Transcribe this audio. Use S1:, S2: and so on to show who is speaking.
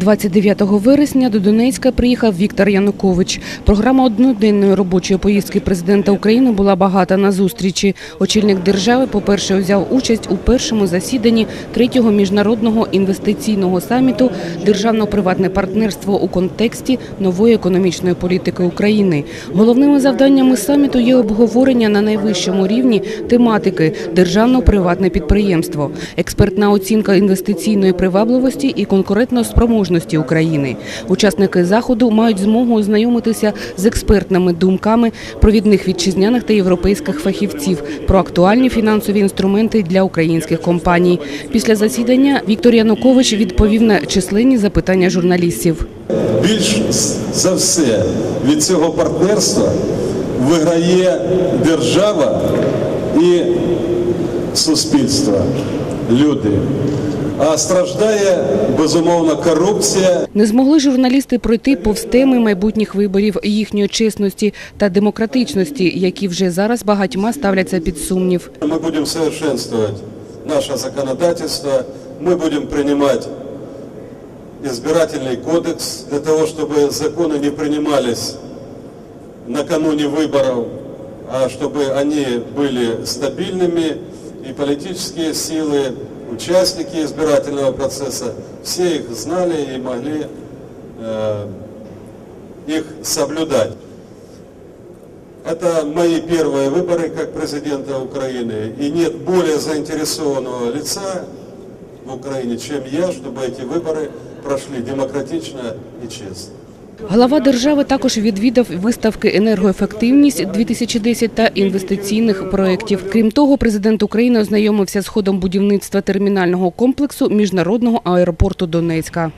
S1: 29 вересня до Донецька приїхав Віктор Янукович. Програма одноденної робочої поїздки президента України була багата на зустрічі. Очільник держави, по-перше, взяв участь у першому засіданні третього міжнародного інвестиційного саміту «Державно-приватне партнерство у контексті нової економічної політики України». Головними завданнями саміту є обговорення на найвищому рівні тематики «Державно-приватне підприємство», експертна оцінка інвестиційної привабливості і конкурентної спроможності України. Учасники заходу мають змогу ознайомитися з експертними думками провідних вітчизняних та європейських фахівців про актуальні фінансові інструменти для українських компаній. Після засідання Віктор Янукович відповів на численні запитання журналістів.
S2: Більш за все від цього партнерства виграє держава і суспільство, люди А страждає безумовно корупція
S1: Не змогли журналісти пройти повз теми майбутніх виборів, їхньої чесності та демократичності, які вже зараз багатьма ставляться під сумнів.
S2: Мы будем совершенствовать наше законодательство, мы будем принимать избирательный кодекс для того, чтобы законы не принимались накануне выборов, а чтобы они были стабильными, и политические силы, участники избирательного процесса, все их знали и могли э, их соблюдать. Это мои первые выборы как президента Украины, и нет более заинтересованного лица в Украине, чем я, чтобы эти выборы прошли демократично и честно.
S1: Глава держави також відвідав виставки енергоефективність 2010 та інвестиційних проєктів. Крім того, президент України ознайомився з ходом будівництва термінального комплексу міжнародного аеропорту Донецька.